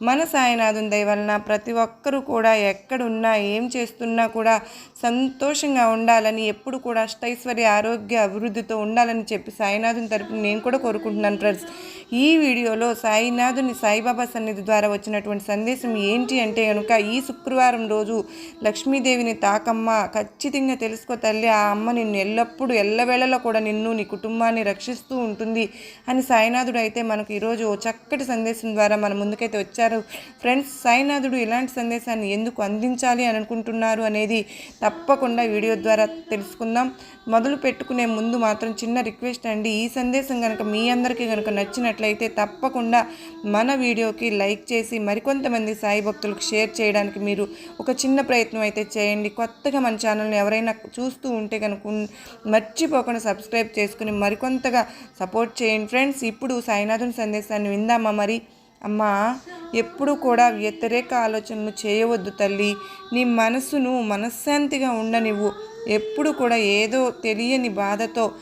మన సాయినాథుని దయ వలన ప్రతి ఒక్కరూ కూడా ఎక్కడున్నా ఏం చేస్తున్నా కూడా సంతోషంగా ఉండాలని ఎప్పుడు కూడా అష్టైశ్వర్య ఆరోగ్య అభివృద్ధితో ఉండాలని చెప్పి సాయినాథుని తరపున నేను కూడా కోరుకుంటున్నాను ఫ్రెండ్స్. ఈ వీడియోలో సాయినాథుని సాయిబాబా సన్నిధి ద్వారా వచ్చినటువంటి సందేశం ఏంటి అంటే కనుక ఈ శుక్రవారం రోజు లక్ష్మీదేవిని తాకమ్మ ఖచ్చితంగా తెలుసుకో తల్లి ఆ అమ్మ నిన్ను ఎల్లప్పుడూ ఎల్లవేళలో కూడా నిన్ను నీ కుటుంబాన్ని రక్షిస్తూ ఉంటుంది అని సాయినాథుడు అయితే మనకు ఈరోజు ఓ చక్కటి సందేశం ద్వారా మన ముందుకైతే వచ్చారు. ఫ్రెండ్స్ సాయినాథుడు ఇలాంటి సందేశాన్ని ఎందుకు అందించాలి అని అనుకుంటున్నారు అనేది తప్పకుండా వీడియో ద్వారా తెలుసుకుందాం. మొదలు పెట్టుకునే ముందు మాత్రం చిన్న రిక్వెస్ట్ అండి. ఈ సందేశం కనుక మీ అందరికీ కనుక నచ్చినట్లయితే తప్పకుండా మన వీడియోకి లైక్ చేసి మరికొంతమంది సాయి భక్తులకు షేర్ చేయడానికి మీరు ఒక చిన్న ప్రయత్నం అయితే చేయండి. కొత్తగా మన ఛానల్ని ఎవరైనా చూస్తూ ఉంటే కనుక మర్చిపోకుండా సబ్స్క్రైబ్ చేసుకుని మరికొంతగా సపోర్ట్ చేయండి. ఫ్రెండ్స్ ఇప్పుడు సాయినాథుని సందేశాన్ని విందామా మరి? అమ్మా ఎప్పుడు కూడా వ్యతిరేక ఆలోచనలు చేయవద్దు తల్లి. నీ మనసును మనశ్శాంతిగా ఉండనివ్వు. ఎప్పుడు కూడా ఏదో తెలియని బాధతో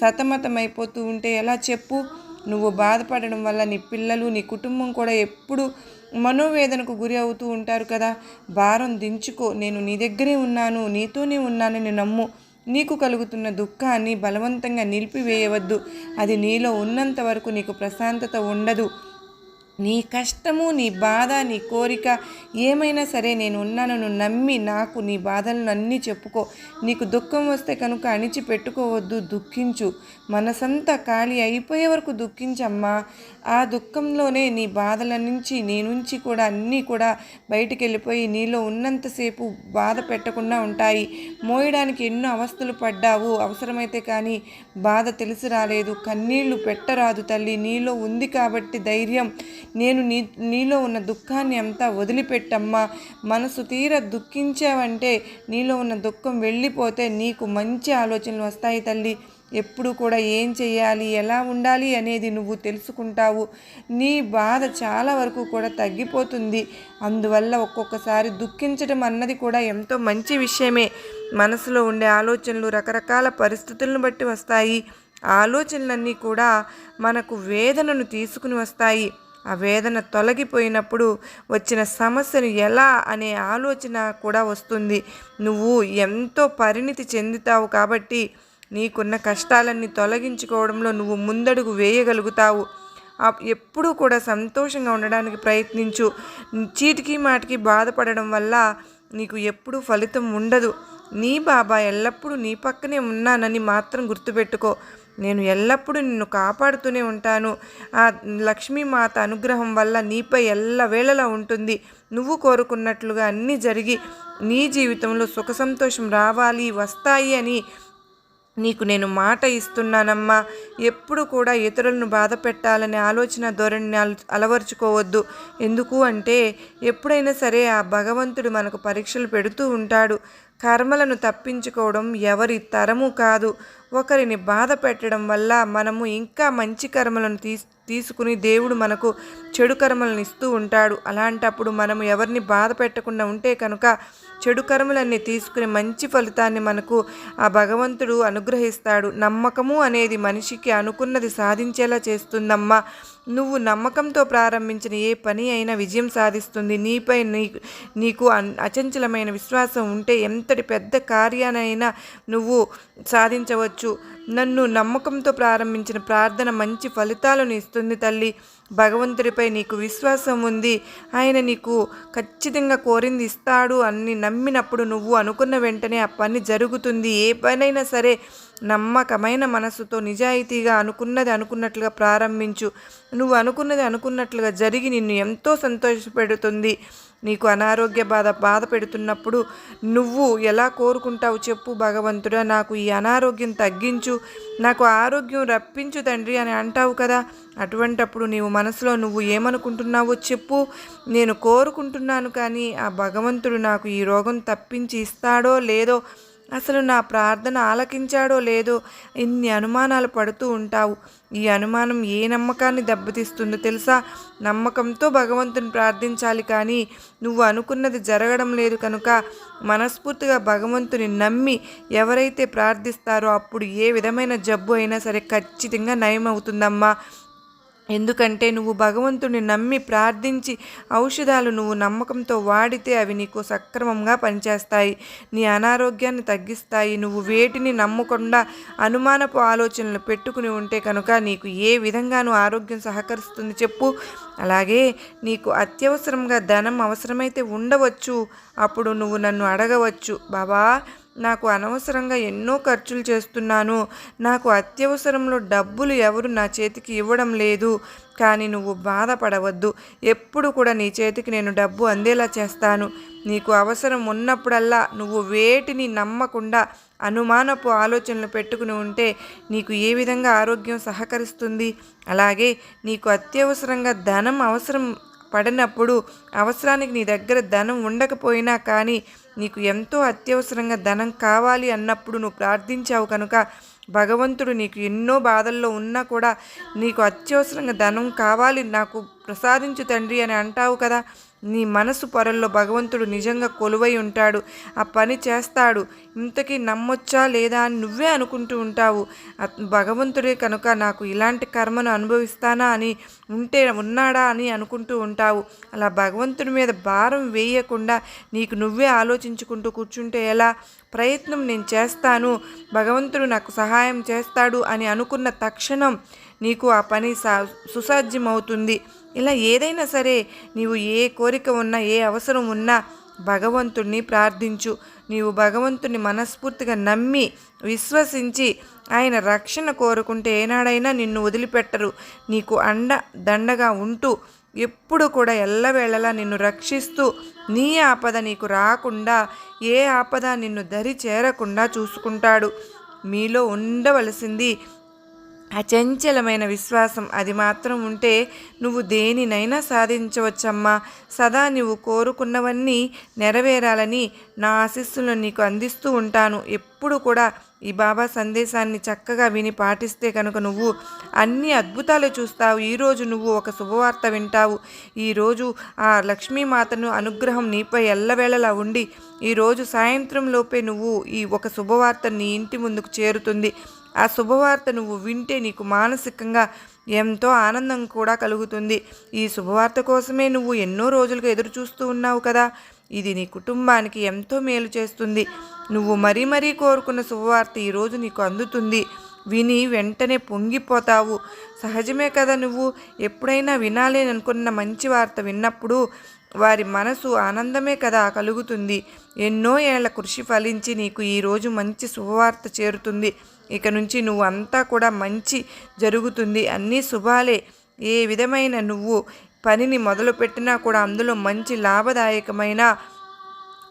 సతమతమైపోతూ ఉంటే ఎలా చెప్పు? నువ్వు బాధపడడం వల్ల నీ పిల్లలు నీ కుటుంబం కూడా ఎప్పుడు మనోవేదనకు గురి అవుతూ ఉంటారు కదా. భారం దించుకో. నేను నీ దగ్గరే ఉన్నాను. నీతోనే ఉన్నానని నమ్ము. నీకు కలుగుతున్న దుఃఖాన్ని బలవంతంగా నిలిపివేయవద్దు. అది నీలో ఉన్నంత వరకు నీకు ప్రశాంతత ఉండదు. నీ కష్టము నీ బాధ నీ కోరిక ఏమైనా సరే నేను ఉన్నాను నువ్వు నమ్మి నాకు నీ బాధలను అన్నీ చెప్పుకో. నీకు దుఃఖం వస్తే కనుక అణిచి పెట్టుకోవద్దు దుఃఖించు. మనసంతా ఖాళీ అయిపోయే వరకు దుఃఖించమ్మా. ఆ దుఃఖంలోనే నీ బాధల నుంచి నీ నుంచి కూడా అన్నీ కూడా బయటికి వెళ్ళిపోయి నీలో ఉన్నంతసేపు బాధ పెట్టకుండా ఉంటాయి. మోయడానికి ఎన్నో అవస్థలు పడ్డావు. అవసరమైతే కానీ బాధ తెలిసి రాలేదు. కన్నీళ్ళు పెట్టరాదు తల్లి. నీలో ఉంది కాబట్టి ధైర్యం. నేను నీ నీలో ఉన్న దుఃఖాన్ని అంతా వదిలిపెట్టమ్మా. మనసు తీర దుఃఖించావంటే నీలో ఉన్న దుఃఖం వెళ్ళిపోతే నీకు మంచి ఆలోచనలు వస్తాయి తల్లి. ఎప్పుడు కూడా ఏం చేయాలి ఎలా ఉండాలి అనేది నువ్వు తెలుసుకుంటావు. నీ బాధ చాలా వరకు కూడా తగ్గిపోతుంది. అందువల్ల ఒక్కొక్కసారి దుఃఖించడం అన్నది కూడా ఎంతో మంచి విషయమే. మనసులో ఉండే ఆలోచనలు రకరకాల పరిస్థితులను బట్టి వస్తాయి. ఆలోచనలన్నీ కూడా మనకు వేదనను తీసుకుని వస్తాయి. ఆ వేదన తొలగిపోయినప్పుడు వచ్చిన సమస్యను ఎలా అనే ఆలోచన కూడా వస్తుంది. నువ్వు ఎంతో పరిణితి చెందుతావు కాబట్టి నీకున్న కష్టాలన్నీ తొలగించుకోవడంలో నువ్వు ముందడుగు వేయగలుగుతావు. ఎప్పుడూ కూడా సంతోషంగా ఉండడానికి ప్రయత్నించు. చీటికి మాటికి బాధపడడం వల్ల నీకు ఎప్పుడూ ఫలితం ఉండదు. నీ బాబా ఎల్లప్పుడూ నీ పక్కనే ఉన్నానని మాత్రం గుర్తుపెట్టుకో. నేను ఎల్లప్పుడూ నిన్ను కాపాడుతూనే ఉంటాను. ఆ లక్ష్మీమాత అనుగ్రహం వల్ల నీపై ఎల్లవేళలా ఉంటుంది. నువ్వు కోరుకున్నట్లుగా అన్నీ జరిగి నీ జీవితంలో సుఖ సంతోషం రావాలి వస్తాయి అని నీకు నేను మాట ఇస్తున్నానమ్మా. ఎప్పుడు కూడా ఇతరులను బాధ పెట్టాలనే ఆలోచన ధోరణిని అల అలవర్చుకోవద్దు. ఎందుకు అంటే ఎప్పుడైనా సరే ఆ భగవంతుడు మనకు పరీక్షలు పెడుతూ ఉంటాడు. కర్మలను తప్పించుకోవడం ఎవరి తరము కాదు. ఒకరిని బాధ పెట్టడం వల్ల మనము ఇంకా మంచి కర్మలను తీస్ తీసుకుని దేవుడు మనకు చెడు కర్మలను ఇస్తూ ఉంటాడు. అలాంటప్పుడు మనము ఎవరిని బాధ పెట్టకుండా ఉంటే కనుక చెడు కర్మలన్నీ తీసుకుని మంచి ఫలితాన్ని మనకు ఆ భగవంతుడు అనుగ్రహిస్తాడు. నమ్మకము అనేది మనిషికి అనుకున్నది సాధించేలా చేస్తుందమ్మా. నువ్వు నమ్మకంతో ప్రారంభించిన ఏ పని అయినా విజయం సాధిస్తుంది. నీపై నీకు నీకు అచంచలమైన విశ్వాసం ఉంటే ఎంతటి పెద్ద కార్యానైనా నువ్వు సాధించవచ్చు. నన్ను నమ్మకంతో ప్రారంభించిన ప్రార్థన మంచి ఫలితాలను ఇస్తుంది తల్లి. భగవంతుడిపై నీకు విశ్వాసం ఉంది. ఆయన నీకు ఖచ్చితంగా కోరింది ఇస్తాడు అని నమ్మినప్పుడు నువ్వు అనుకున్న వెంటనే ఆ పని జరుగుతుంది. ఏ పనైనా సరే నమ్మకమైన మనసుతో నిజాయితీగా అనుకున్నది అనుకున్నట్లుగా ప్రారంభించు. నువ్వు అనుకున్నది అనుకున్నట్లుగా జరిగి నిన్ను ఎంతో సంతోషపెడుతుంది. నీకు అనారోగ్య బాధ బాధ పెడుతున్నప్పుడు నువ్వు ఎలా కోరుకుంటావు చెప్పు భగవంతుడా. నాకు ఈ అనారోగ్యం తగ్గించు. నాకు ఆరోగ్యం రప్పించు తండ్రి అని అంటావు కదా. అటువంటప్పుడు నీవు మనసులో నువ్వు ఏమనుకుంటున్నావో చెప్పు. నేను కోరుకుంటున్నాను కానీ ఆ భగవంతుడు నాకు ఈ రోగం తప్పించి ఇస్తాడో లేదో అసలు నా ప్రార్థన ఆలకించాడో లేదో ఇన్ని అనుమానాలు పడుతూ ఉంటావు. ఈ అనుమానం ఏ నమ్మకాన్ని దెబ్బతీస్తుందో తెలుసా? నమ్మకంతో భగవంతుని ప్రార్థించాలి కానీ నువ్వు అనుకున్నది జరగడం లేదు కనుక మనస్ఫూర్తిగా భగవంతుని నమ్మి ఎవరైతే ప్రార్థిస్తారో అప్పుడు ఏ విధమైన జబ్బు అయినా సరే ఖచ్చితంగా నయం అవుతుందమ్మా ఎందుకంటే నువ్వు భగవంతుని నమ్మి ప్రార్థించి ఔషధాలు నువ్వు నమ్మకంతో వాడితే అవి నీకు సక్రమంగా పనిచేస్తాయి. నీ అనారోగ్యాన్ని తగ్గిస్తాయి. నువ్వు వేటిని నమ్మకుండా అనుమానపు ఆలోచనలు పెట్టుకుని ఉంటే కనుక నీకు ఏ విధంగానూ ఆరోగ్యం సహకరిస్తుంది చెప్పు. అలాగే నీకు అత్యవసరంగా ధనం అవసరమైతే ఉండవచ్చు. అప్పుడు నువ్వు నన్ను అడగవచ్చు. బాబా నాకు అనవసరంగా ఎన్నో ఖర్చులు చేస్తున్నాను. నాకు అత్యవసరంలో డబ్బులు ఎవరు నా చేతికి ఇవ్వడం లేదు. కానీ నువ్వు బాధపడవద్దు. ఎప్పుడు కూడా నీ చేతికి నేను డబ్బు అందేలా చేస్తాను. నీకు అవసరం ఉన్నప్పుడల్లా నువ్వు వేటిని నమ్మకుండా అనుమానపు ఆలోచనలు పెట్టుకుని ఉంటే నీకు ఏ విధంగా ఆరోగ్యం సహకరిస్తుంది? అలాగే నీకు అత్యవసరంగా ధనం అవసరం పడినప్పుడు అవసరానికి నీ దగ్గర ధనం ఉండకపోయినా కానీ నీకు ఎంతో అత్యవసరంగా ధనం కావాలి అన్నప్పుడు నువ్వు ప్రార్థించావు కనుక భగవంతుడు నీకు ఎన్నో బాధల్లో ఉన్నా కూడా నీకు అత్యవసరంగా ధనం కావాలి నాకు ప్రసాదించు తండ్రి అని అంటావు కదా. నీ మనసు పొరల్లో భగవంతుడు నిజంగా కొలువై ఉంటాడు. ఆ పని చేస్తాడు. ఇంతకీ నమ్మొచ్చా లేదా అని నువ్వే అనుకుంటూ ఉంటావు. భగవంతుడే కనుక నాకు ఇలాంటి కర్మను అనుభవిస్తానా అని ఉంటే ఉన్నాడా అని అనుకుంటూ ఉంటావు. అలా భగవంతుడి మీద భారం వేయకుండా నీకు నువ్వే ఆలోచించుకుంటూ కూర్చుంటే ఎలా? ప్రయత్నం నేను చేస్తాను. భగవంతుడు నాకు సహాయం చేస్తాడు అని అనుకున్న తక్షణం నీకు ఆ పని సుసాధ్యమవుతుంది. ఇలా ఏదైనా సరే నీవు ఏ కోరిక ఉన్నా ఏ అవసరం ఉన్నా భగవంతుణ్ణి ప్రార్థించు. నీవు భగవంతుని మనస్ఫూర్తిగా నమ్మి విశ్వసించి ఆయన రక్షణ కోరుకుంటే ఏనాడైనా నిన్ను వదిలిపెట్టరు. నీకు అండ దండగా ఉంటూ ఎప్పుడు కూడా ఎల్లవేళలా నిన్ను రక్షిస్తూ నీ ఆపద నీకు రాకుండా ఏ ఆపద నిన్ను దరి చేరకుండా చూసుకుంటాడు. మీలో ఉండవలసింది అచంచలమైన విశ్వాసం. అది మాత్రం ఉంటే నువ్వు దేనినైనా సాధించవచ్చమ్మా. సదా నువ్వు కోరుకున్నవన్నీ నెరవేరాలని నా ఆశీస్సులను నీకు అందిస్తూ ఉంటాను. ఎప్పుడు కూడా ఈ బాబా సందేశాన్ని చక్కగా విని పాటిస్తే కనుక నువ్వు అన్ని అద్భుతాలు చూస్తావు. ఈరోజు నువ్వు ఒక శుభవార్త వింటావు. ఈరోజు ఆ లక్ష్మీమాతను అనుగ్రహం నీపై ఎల్లవేళలా ఉండి ఈరోజు సాయంత్రం లోపే నువ్వు ఈ ఒక శుభవార్త నీ ఇంటి ముందుకు చేరుతుంది. ఆ శుభవార్త నువ్వు వింటే నీకు మానసికంగా ఎంతో ఆనందం కూడా కలుగుతుంది. ఈ శుభవార్త కోసమే నువ్వు ఎన్నో రోజులుగా ఎదురు చూస్తూ ఉన్నావు కదా. ఇది నీ కుటుంబానికి ఎంతో మేలు చేస్తుంది. నువ్వు మరీ మరీ కోరుకున్న శుభవార్త ఈరోజు నీకు అందుతుంది. విని వెంటనే పొంగిపోతావు. సహజమే కదా నువ్వు. ఎప్పుడైనా వినాలి అనుకున్న మంచి వార్త విన్నప్పుడు వారి మనసు ఆనందమే కదా కలుగుతుంది. ఎన్నో ఏళ్ళ కృషి ఫలించి నీకు ఈరోజు మంచి శుభవార్త చేరుతుంది. ఇక నుంచి నువ్వు అంతా కూడా మంచి జరుగుతుంది. అన్నీ శుభాలే. ఏ విధమైన నువ్వు పనిని మొదలుపెట్టినా కూడా అందులో మంచి లాభదాయకమైన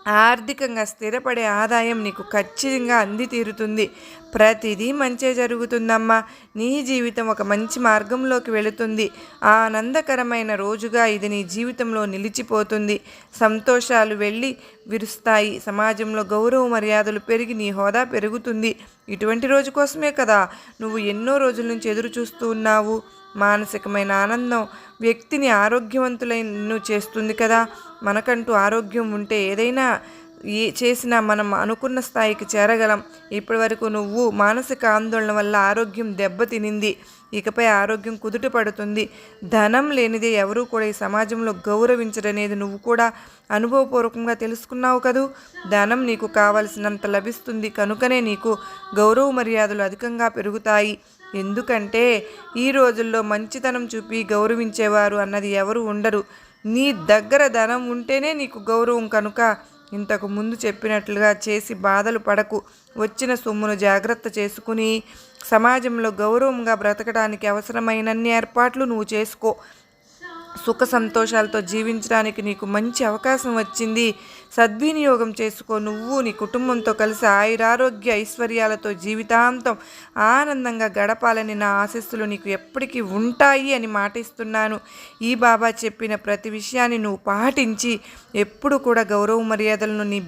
ఆర్థికంగా స్థిరపడే ఆదాయం నీకు ఖచ్చితంగా అంది తీరుతుంది ప్రతిదీ మంచే జరుగుతుందమ్మా. నీ జీవితం ఒక మంచి మార్గంలోకి వెళుతుంది. ఆనందకరమైన రోజుగా ఇది నీ జీవితంలో నిలిచిపోతుంది. సంతోషాలు వెళ్ళి విరుస్తాయి. సమాజంలో గౌరవ మర్యాదలు పెరిగి నీ హోదా పెరుగుతుంది. ఇటువంటి రోజు కోసమే కదా నువ్వు ఎన్నో రోజుల నుంచి ఎదురు చూస్తూ ఉన్నావు. మానసికమైన ఆనందం వ్యక్తిని ఆరోగ్యవంతులైన చేస్తుంది కదా. మనకంటూ ఆరోగ్యం ఉంటే ఏదైనా ఏ చేసినా మనం అనుకున్న స్థాయికి చేరగలం. ఇప్పటి వరకు నువ్వు మానసిక ఆందోళన వల్ల ఆరోగ్యం దెబ్బతినింది. ఇకపై ఆరోగ్యం కుదుట పడుతుంది. ధనం లేనిదే ఎవరూ కూడా ఈ సమాజంలో గౌరవించరనేది నువ్వు కూడా అనుభవపూర్వకంగా తెలుసుకున్నావు కదూ? ధనం నీకు కావలసినంత లభిస్తుంది కనుకనే నీకు గౌరవ మర్యాదలు అధికంగా పెరుగుతాయి. ఎందుకంటే ఈ రోజుల్లో మంచితనం చూపి గౌరవించేవారు అన్నది ఎవరు ఉండరు. నీ దగ్గర ధనం ఉంటేనే నీకు గౌరవం కనుక ఇంతకు ముందు చెప్పినట్లుగా చేసి బాధలు పడకు. వచ్చిన సొమ్మును జాగ్రత్త చేసుకుని సమాజంలో గౌరవంగా బ్రతకడానికి అవసరమైనన్ని ఏర్పాట్లు నువ్వు చేసుకో. సుఖ సంతోషాలతో జీవించడానికి నీకు మంచి అవకాశం వచ్చింది. సద్వినియోగం చేసుకో. నువ్వు నీ కుటుంబంతో కలిసి ఆయురారోగ్య ఐశ్వర్యాలతో జీవితాంతం ఆనందంగా గడపాలని నా ఆశస్సులు నీకు ఎప్పటికీ ఉంటాయి అని మాటిస్తున్నాను. ఈ బాబా చెప్పిన ప్రతి విషయాన్ని నువ్వు పాటించి ఎప్పుడు కూడా గౌరవ మర్యాదలను నీ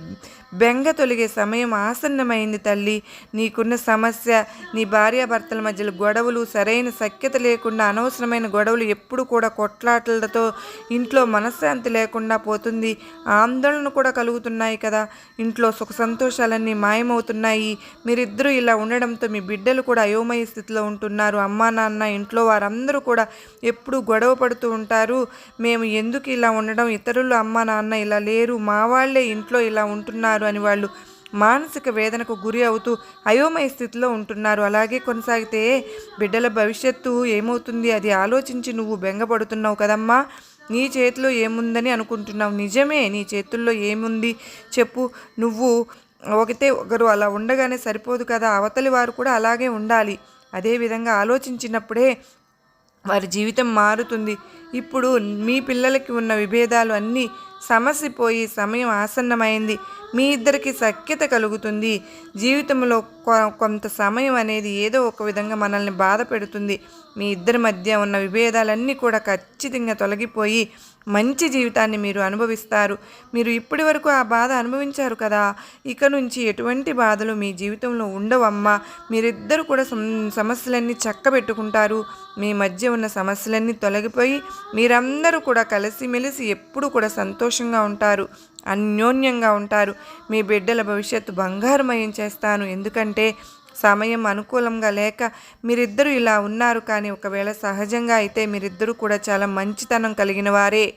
బెంగ తొలగే సమయం ఆసన్నమైంది తల్లి. నీకున్న సమస్య నీ భార్యాభర్తల మధ్యలో గొడవలు సరైన సఖ్యత లేకుండా అనవసరమైన గొడవలు ఎప్పుడు కూడా కొట్లాటలతో ఇంట్లో మనశ్శాంతి లేకుండా పోతుంది. ఆందోళన కూడా కలుగుతున్నాయి కదా. ఇంట్లో సుఖ సంతోషాలన్నీ మాయమవుతున్నాయి. మీరిద్దరూ ఇలా ఉండడంతో మీ బిడ్డలు కూడా అయోమయ స్థితిలో ఉంటున్నారు. అమ్మా నాన్న ఇంట్లో వారందరూ కూడా ఎప్పుడు గొడవ పడుతూ ఉంటారు. మేము ఎందుకు ఇలా ఉండడం? ఇతరులు అమ్మా నాన్న ఇలా లేరు. మా వాళ్ళే ఇంట్లో ఇలా ఉంటున్నారు. అని వాళ్ళు మానసిక వేదనకు గురి అవుతూ అయోమయ స్థితిలో ఉంటున్నారు. అలాగే కొనసాగితే బిడ్డల భవిష్యత్తు ఏమవుతుంది? అది ఆలోచించి నువ్వు బెంగపడుతున్నావు కదమ్మా. నీ చేతిలో ఏముందని అనుకుంటున్నావు. నిజమే నీ చేతుల్లో ఏముంది చెప్పు. నువ్వు ఒకతే ఒకరు అలా ఉండగానే సరిపోదు కదా. అవతలి వారు కూడా అలాగే ఉండాలి. అదేవిధంగా ఆలోచించినప్పుడే వారి జీవితం మారుతుంది. ఇప్పుడు మీ పిల్లలకి ఉన్న విభేదాలు అన్నీ సమసిపోయి సమయం ఆసన్నమైంది. మీ ఇద్దరికి సఖ్యత కలుగుతుంది. జీవితంలో కొ- కొంత సమయం అనేది ఏదో ఒక విధంగా మనల్ని బాధ పెడుతుంది. మీ ఇద్దరి మధ్య ఉన్న విభేదాలన్నీ కూడా ఖచ్చితంగా తొలగిపోయి మంచి జీవితాన్ని మీరు అనుభవిస్తారు. మీరు ఇప్పటి వరకు ఆ బాధ అనుభవించారు కదా? ఇక నుంచి ఎటువంటి బాధలు మీ జీవితంలో ఉండవమ్మా. మీరిద్దరు కూడా సమస్యలన్నీ చక్కబెట్టుకుంటారు. మీ మధ్య ఉన్న సమస్యలన్నీ తొలగిపోయి మీరందరూ కూడా కలిసిమెలిసి ఎప్పుడు కూడా సంతోషంగా ఉంటారు. అన్యోన్యంగా ఉంటారు. మీ బిడ్డల భవిష్యత్తు బంగారమయం చేస్తాను. ఎందుకంటే సమయం అనుకూలంగా లేక మీరిద్దరూ ఇలా ఉన్నారు కానీ ఒకవేళ సహజంగా అయితే మీరిద్దరూ కూడా చాలా మంచితనం కలిగిన వారే.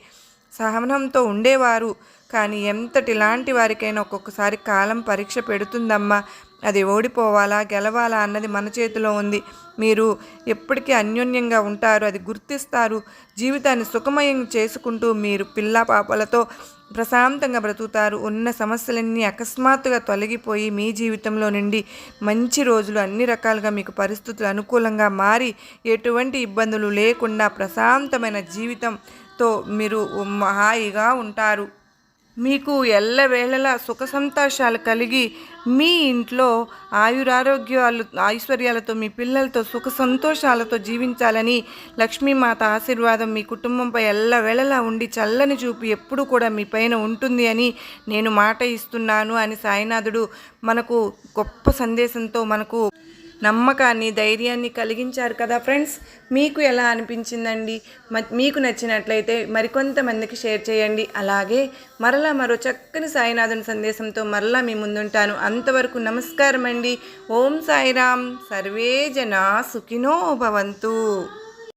సహనంతో ఉండేవారు కానీ ఎంతటి లాంటి వారికైనా ఒక్కొక్కసారి కాలం పరీక్ష పెడుతుందమ్మా. అది ఓడిపోవాలా గెలవాలా అన్నది మన చేతిలో ఉంది. మీరు ఎప్పటికీ అన్యోన్యంగా ఉంటారు అది గుర్తిస్తారు. జీవితాన్ని సుఖమయం చేసుకుంటూ మీరు పిల్ల పాపలతో ప్రశాంతంగా బ్రతుకుతారు. ఉన్న సమస్యలన్నీ అకస్మాత్తుగా తొలగిపోయి మీ జీవితంలో నుండి మంచి రోజులు అన్ని రకాలుగా మీకు పరిస్థితులు అనుకూలంగా మారి ఎటువంటి ఇబ్బందులు లేకుండా ప్రశాంతమైన జీవితంతో మీరు హాయిగా ఉంటారు. మీకు ఎల్లవేళలా సుఖ సంతోషాలు కలిగి మీ ఇంట్లో ఆయురారోగ్యాలు ఐశ్వర్యాలతో మీ పిల్లలతో సుఖ సంతోషాలతో జీవించాలని లక్ష్మీమాత ఆశీర్వాదం మీ కుటుంబంపై ఎల్లవేళలా ఉండి చల్లని చూపి ఎప్పుడు కూడా మీ పైన ఉంటుంది అని నేను మాట ఇస్తున్నాను అని సాయినాథుడు మనకు గొప్ప సందేశంతో మనకు నమ్మకాన్ని ధైర్యాన్ని కలిగించారు కదా ఫ్రెండ్స్? మీకు ఎలా అనిపించిందండి? మ- మీకు నచ్చినట్లయితే మరికొంతమందికి షేర్ చేయండి. అలాగే మరలా మరో చక్కని సాయినాథుని సందేశంతో మరలా మీ ముందుంటాను. అంతవరకు నమస్కారం అండి ఓం సాయిరామ్. సర్వే జనా సుఖినో భవంతు.